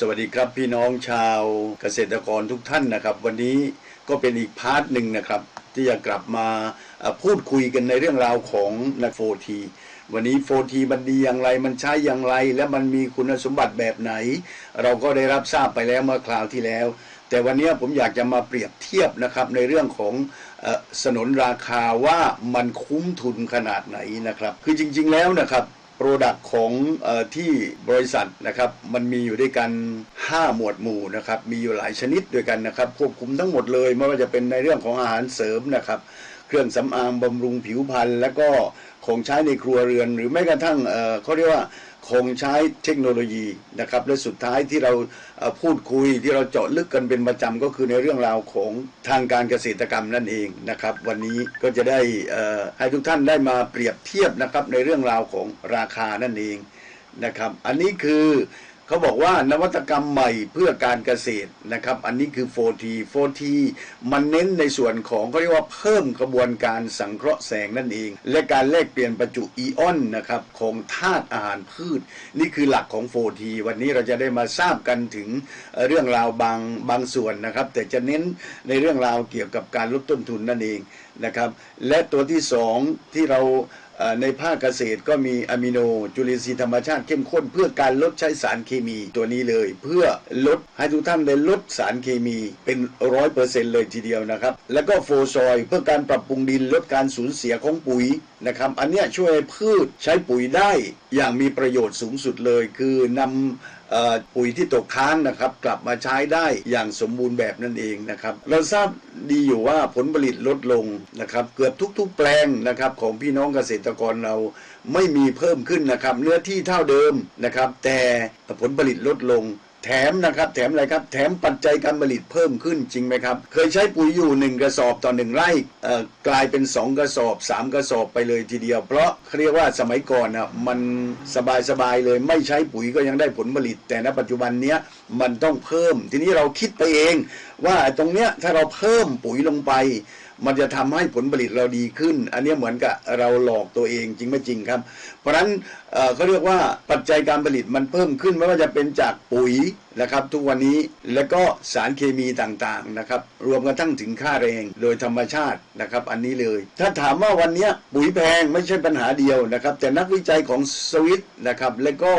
สวัสดีครับพี่น้องชาวเกษตรกรทุกท่านนะครับ วันนี้ก็เป็นอีกพาร์ทหนึ่งนะครับ ที่จะกลับมาพูดคุยกันในเรื่องราวของนักโฟทีวันนี้โฟทีมันดีอย่างไรมันใช้อย่างไร และมันมีคุณสมบัติแบบไหน เราก็ได้รับทราบไปแล้วเมื่อคราวที่แล้ว แต่วันนี้ผมอยากจะมาเปรียบเทียบนะครับในเรื่องของสนนราคาว่ามันคุ้มทุนขนาดไหนนะครับ คือจริง ๆแล้วนะครับ โปรดักของออที่บริษัทนะครับมันมีอยู่ด้วยกัน 5 หมวดหมู่นะครับมีอยู่หลายชนิดด้วยกันนะครับควบคุมทั้งหมดเลยไม่ว่าจะเป็นในเรื่องของอาหารเสริมนะครับ เครื่องสำอางบำรุงผิวพรรณและก็ ของใช้ในครัวเรือน หรือแม้กระทั่งเอ่อเขาเรียกว่าคงใช้เทคโนโลยีนะครับและสุดท้ายที่เราพูดคุยที่เราเจาะลึกกันเป็นประจำก็คือในเรื่องราวของทางการเกษตรกรรมนั่นเองนะครับ วันนี้ก็จะได้ให้ทุกท่านได้มาเปรียบเทียบนะครับในเรื่องราวของราคานั่นเองนะครับ อันนี้คือ เขาบอกว่านวัตกรรมใหม่เพื่อการเกษตรนะครับ อันนี้คือ 4T 4T มันเน้นในส่วนของเขาเรียกว่าเพิ่มกระบวนการสังเคราะห์แสงนั่นเอง และการแลกเปลี่ยนประจุอิออนนะครับของธาตุอาหารพืช นี่คือหลักของ 4T วันนี้เราจะได้มาทราบกันถึงเรื่องราวบางบางส่วนนะครับ แต่จะเน้นในเรื่องราวเกี่ยวกับการลดต้นทุนนั่นเอง นะครับ และตัวที่สองที่เราในภาคเกษตรก็มีอะมิโนจุลินทรีย์ธรรมชาติเข้มข้น เพื่อการลดใช้สารเคมีตัวนี้เลย เพื่อลดให้ทุกท่านได้ลดสารเคมีเป็นร้อยเปอร์เซ็นต์เลยทีเดียวนะครับ แล้วก็โฟซอยเพื่อการปรับปรุงดินลดการสูญเสียของปุ๋ยนะครับอันนี้ช่วยพืชใช้ปุ๋ยได้อย่างมีประโยชน์สูงสุดเลย คือนำเอ่อ ปุ๋ยที่ตกค้างนะครับ กลับมาใช้ได้อย่างสมบูรณ์แบบนั่นเองนะครับ เราทราบดีอยู่ว่าผลผลิตลดลงนะครับ เกือบทุก ๆ แปลงนะครับ ของพี่น้องเกษตรกรเราไม่มีเพิ่มขึ้นนะครับเนื้อที่เท่าเดิมนะครับ แต่ผลผลิตลดลง แถมนะครับแถมอะไรครับแถมปัจจัยการผลิตเพิ่มขึ้นจริงไหมครับ เคยใช้ปุ๋ยอยู่หนึ่งกระสอบต่อหนึ่งไร่กลายเป็นสองกระสอบสามกระสอบไปเลยทีเดียว เพราะเขาเรียกว่าสมัยก่อนนะมันสบายๆเลยไม่ใช้ปุ๋ยก็ยังได้ผลผลิต แต่ณปัจจุบันเนี้ยมันต้องเพิ่ม ทีนี้เราคิดไปเอง ว่าตรงเนี้ยถ้าเราเพิ่มปุ๋ยลงไป มันจะทำให้ผลผลิตเราดีขึ้น อันนี้เหมือนกับเราหลอกตัวเองจริงไม่จริงครับ เพราะฉะนั้นเขาเรียกว่าปัจจัยการผลิตมันเพิ่มขึ้นไม่ว่าจะเป็นจากปุ๋ย นะครับ ทุกวันนี้แล้วก็สารเคมีต่างๆนะครับ รวมกระทั่งถึงค่าแรงโดยธรรมชาตินะครับ อันนี้เลย ถ้าถามว่าวันนี้ปุ๋ยแพงไม่ใช่ปัญหาเดียวนะครับ แต่นักวิจัยของสวิตนะครับ และก็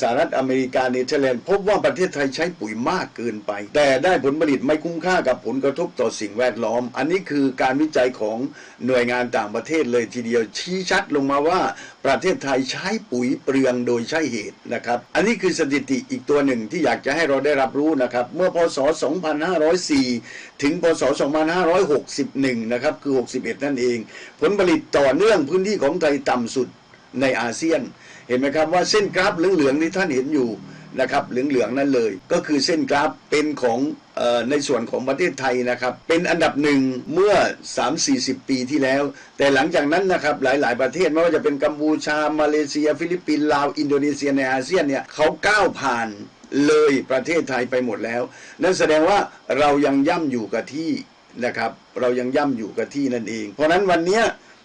สหรัฐอเมริกาเนเธอร์แลนด์พบว่าประเทศไทยใช้ปุ๋ยมากเกินไป แต่ได้ผลผลิตไม่คุ้มค่ากับผลกระทบต่อสิ่งแวดล้อม อันนี้คือการวิจัยของหน่วยงานต่างประเทศเลยทีเดียวชี้ชัดลงมาว่าประเทศไทยใช้ปุ๋ยเปลืองโดยใช่เหตุนะครับ อันนี้คือสถิติอีกตัวหนึ่งที่อยากจะให้ให้เราได้รับรู้นะครับ เมื่อพศ 2504 ถึงพศ 2561 นะครับ คือ 61 นั่นเอง ผลผลิตต่อเนื่องพื้นที่ของไทยต่ำสุดในอาเซียน เห็นไหมครับว่าเส้นกราฟเหลืองๆที่ท่านเห็นอยู่นะครับเหลืองๆนั่นเลย ก็คือเส้นกราฟเป็นของออในส่วนของประเทศไทยนะครับ เป็นอันดับหนึ่งเมื่อ 3-40 ปีที่แล้ว แต่หลังจากนั้นนะครับหลายๆประเทศไม่ว่าจะเป็นกัมพูชา มาเลเซีย ฟิลิปปินส์ลาว อินโดนีเซียในอาเซียนเนี่ยเขาก้าวผ่าน เลยประเทศไทยไปหมดแล้ว นั่นแสดงว่าเรายังย่ำอยู่กับที่นะครับ เรายังย่ำอยู่กับที่นั่นเอง เพราะนั้นวันนี้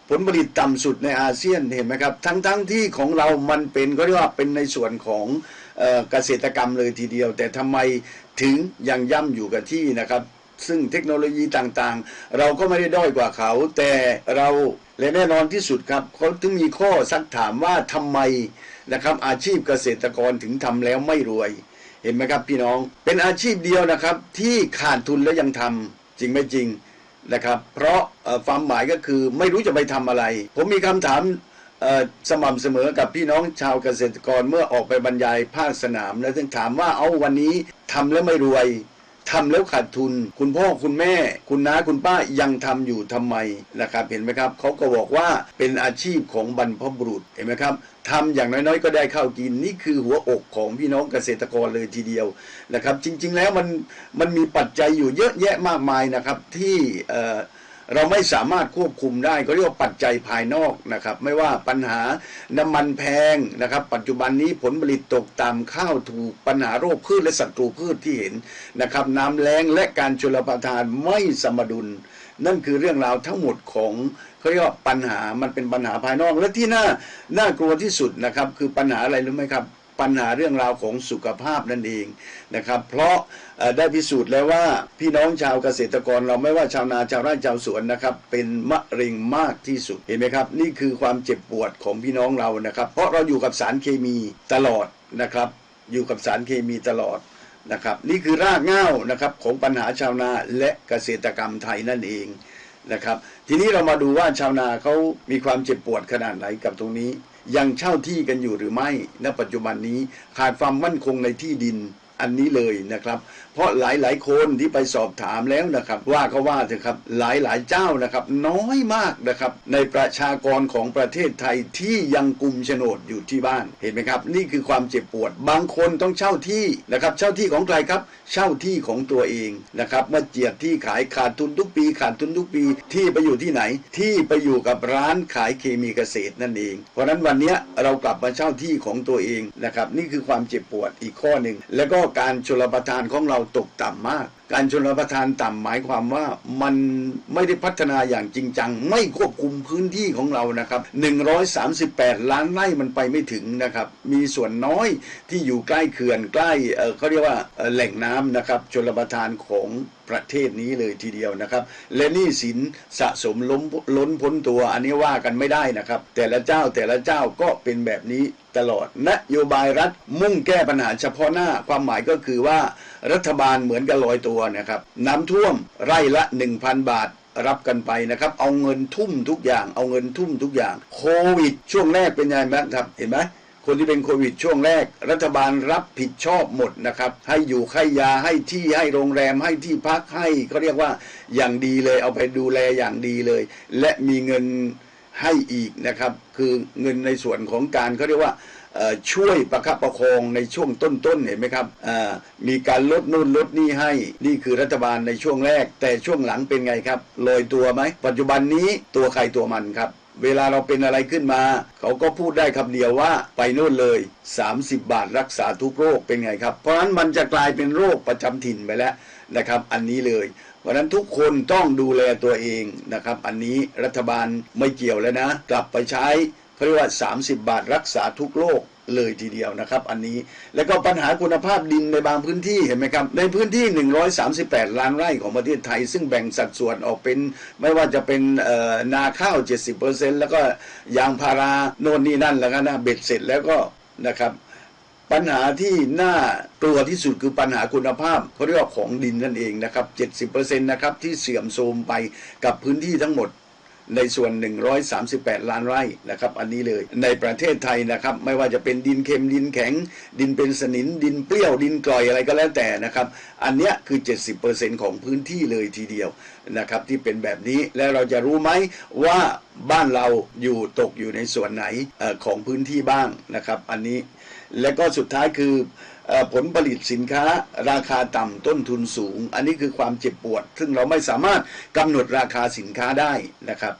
ผลผลิตต่ำสุดในอาเซียนเห็นไหมครับ ทั้งๆทที่ของเรามันเป็นก็เรียกว่าเป็นในส่วนของเออเกษตรกรรมเลยทีเดียว แต่ทำไมถึงยังย่ำอยู่กับที่นะครับ ซึ่งเทคโนโลยีต่างๆ เราก็ไม่ได้ด้อยกว่าเขา แต่เราและแน่นอนที่สุดครับเขาถึงมีข้อซักถามว่าทำไมนะครับอาชีพเกษตรกรถึงทำแล้วไม่รวย เห็นไหมครับพี่น้อง เป็นอาชีพเดียวนะครับที่ขาดทุนแล้วยังทำจริงไม่จริงนะครับ เพราะความหมายก็คือไม่รู้จะไปทำอะไร ผมมีคำถามสม่ำเสมอกับพี่น้องชาวเกษตรกรเมื่อออกไปบรรยายภาคสนาม แล้วถึงถามว่าเอาวันนี้ทำแล้วไม่รวย ทำแล้วขาดทุน คุณพ่อคุณแม่ คุณน้าคุณป้ายังทำอยู่ทำไมนะครับเห็นไหมครับเขาก็บอกว่าเป็นอาชีพของบรรพบุรุษเห็นไหมครับทำอย่างน้อยๆ ก็ได้ข้าวกินนี่คือหัวอกของพี่น้องเกษตรกรเลยทีเดียวนะครับ จริง ๆ แล้วมันมันมีปัจจัยอยู่เยอะแยะมากมายนะครับที่ เราไม่สามารถควบคุมได้ก็เรียกว่าปัจจัยภายนอกนะครับ ไม่ว่าปัญหาน้ำมันแพงนะครับ ปัจจุบันนี้ผลผลิตตกต่ำข้าวถูกปัญหาโรคพืชและศัตรูพืชที่เห็นนะครับน้ำแล้งและการชลประทานไม่สมดุล นั่นคือเรื่องราวทั้งหมดของเขาเรียกว่าปัญหามันเป็นปัญหาภายนอก และที่น่าน่ากลัวที่สุดนะครับ คือปัญหาอะไรรู้ไหมครับ ปัญหาเรื่องราวของสุขภาพนั่นเองนะครับ เพราะได้พิสูจน์แล้วว่าพี่น้องชาวเกษตรกรเราไม่ว่าชาวนาชาวไร่ชาวสวนนะครับเป็นมะเร็งมากที่สุดเห็นไหมครับ นี่คือความเจ็บปวดของพี่น้องเรานะครับ เพราะเราอยู่กับสารเคมีตลอดนะครับ อยู่กับสารเคมีตลอดนะครับ นี่คือรากเหง้านะครับของปัญหาชาวนาและเกษตรกรรมไทยนั่นเองนะครับ ทีนี้เรามาดูว่าชาวนาเขามีความเจ็บปวดขนาดไหนกับตรงนี้ ยังเช่าที่กันอยู่หรือไม่ณปัจจุบันนี้ขาดความมั่นคงในที่ดิน อันนี้เลยนะครับ เพราะหลายๆคนที่ไปสอบถามแล้วนะครับ ว่าก็ว่าเถอะครับหลายๆเจ้านะครับ น้อยมากนะครับ ในประชากรของประเทศไทยที่ยังกุมโฉนดอยู่ที่บ้านเห็นไหมครับ นี่คือความเจ็บปวด บางคนต้องเช่าที่นะครับเช่าที่ของใครครับ เช่าที่ของตัวเองนะครับเมื่อเจียดที่ขายขาดทุนทุกปี ขาดทุนทุกปี ที่ไปอยู่ที่ไหน ที่ไปอยู่กับร้านขายเคมีเกษตรนั่นเอง เพราะฉะนั้นวันนี้เรากลับมาเช่าที่ของตัวเองนะครับ นี่คือความเจ็บปวดอีกข้อหนึ่งแล้วก็การชลประทานของเราตกต่ำมาก การชลประทานต่ำหมายความว่ามันไม่ได้พัฒนาอย่างจริงจัง ไม่ควบคุมพื้นที่ของเรานะครับ 138 ล้านไร่มันไปไม่ถึงนะครับ มีส่วนน้อยที่อยู่ใกล้เขื่อนใกล้เเขาเรียกว่าแหล่งน้ำนะครับชลประทานของ ประเทศนี้เลยทีเดียวนะครับ และหนี้สินสะสมล้มล้นพ้นตัวอันนี้ว่ากันไม่ได้นะครับ แต่ละเจ้าแต่ละเจ้าก็เป็นแบบนี้ตลอด นโยบายรัฐมุ่งแก้ปัญหาเฉพาะหน้าความหมายก็คือว่ารัฐบาลเหมือนกับลอยตัวนะครับ น้ำท่วมไร่ละ 1,000 บาทรับกันไปนะครับ เอาเงินทุ่มทุกอย่าง เอาเงินทุ่มทุกอย่าง โควิด ช่วงแรกเป็นยังไงบ้างครับ เห็นไหม คนที่เป็นโควิดช่วงแรก รัฐบาลรับผิดชอบหมดนะครับ ให้อยู่ให้ยาให้ที่ให้โรงแรมให้ที่พักให้เขาเรียกว่าอย่างดีเลย เอาไปดูแลอย่างดีเลย และมีเงินให้อีกนะครับ คือเงินในส่วนของการเขาเรียกว่าช่วยประคับประคองในช่วงต้นๆเห็นไหมครับมีการลดนู่นลดนี่ให้ นี่คือรัฐบาลในช่วงแรก แต่ช่วงหลังเป็นไงครับลอยตัวไหม ปัจจุบันนี้ตัวใครตัวมันครับ เวลาเราเป็นอะไรขึ้นมา เขาก็พูดได้คำเดียวว่าไปโน่นเลย 30 บาทรักษาทุกโรคเป็นไงครับ เพราะฉะนั้นมันจะกลายเป็นโรคประจำถิ่นไปแล้วนะครับ อันนี้เลยเพราะฉะนั้นทุกคนต้องดูแลตัวเองนะครับ อันนี้รัฐบาลไม่เกี่ยวแล้วนะ กลับไปใช้เขาเรียกว่า 30 บาทรักษาทุกโรค เลยทีเดียวนะครับ อันนี้แล้วก็ปัญหาคุณภาพดินในบางพื้นที่เห็นไหมครับในพื้นที่ 138 ล้านไร่ของประเทศไทย ซึ่งแบ่งสัดส่วนออกเป็น ไม่ว่าจะเป็นนาข้าว 70%แล้วก็ยางพาราโน่นนี่นั่นแล้วก็นะเบ็ดเสร็จแล้วก็นะครับปัญหาที่น่ากลัวที่สุดคือปัญหาคุณภาพเขาเรียกว่าของดินนั่นเองนะครับ 70%นะครับที่เสื่อมโทรมไปกับพื้นที่ทั้งหมด ในส่วน 138 ล้านไร่นะครับ อันนี้เลย ในประเทศไทยนะครับ ไม่ว่าจะเป็นดินเค็มดินแข็ง ดินเป็นสนิมดินเปรี้ยวดินกร่อยอะไรก็แล้วแต่นะครับ อันเนี้ยคือ 70%ของพื้นที่เลยทีเดียวนะครับ ที่เป็นแบบนี้แล้วเราจะรู้ไหมว่าบ้านเราอยู่ตกอยู่ในส่วนไหนของพื้นที่บ้างนะครับ อันนี้ และก็สุดท้ายคืออผลผลิตสินค้าราคาต่ำต้นทุนสูง อันนี้คือความเจ็บปวด ซึ่งเราไม่สามารถกำหนดราคาสินค้าได้นะครับ